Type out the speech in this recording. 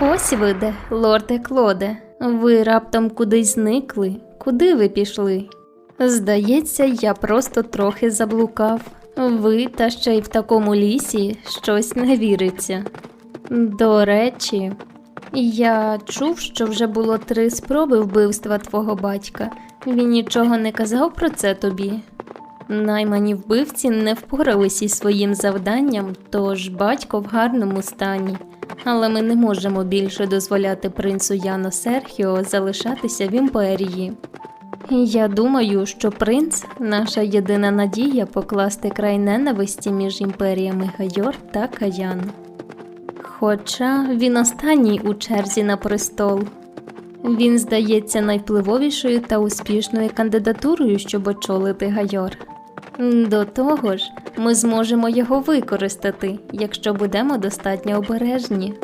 Ось ви де, лорде Клоде. Ви раптом кудись зникли. Куди ви пішли? Здається, я просто трохи заблукав. Ви та ще й в такому лісі щось не віриться. До речі, я чув, що вже було три спроби вбивства твого батька. Він нічого не казав про це тобі. Наймані вбивці не впоралися із своїм завданням, тож батько в гарному стані. Але ми не можемо більше дозволяти принцу Яно Серхіо залишатися в імперії. Я думаю, що принц наша єдина надія покласти край ненависті між імперіями Гайор та Каян. Хоча він останній у черзі на престол. Він здається найвпливовішою та успішною кандидатурою, щоб очолити Гайор. До того ж, ми зможемо його використати, якщо будемо достатньо обережні.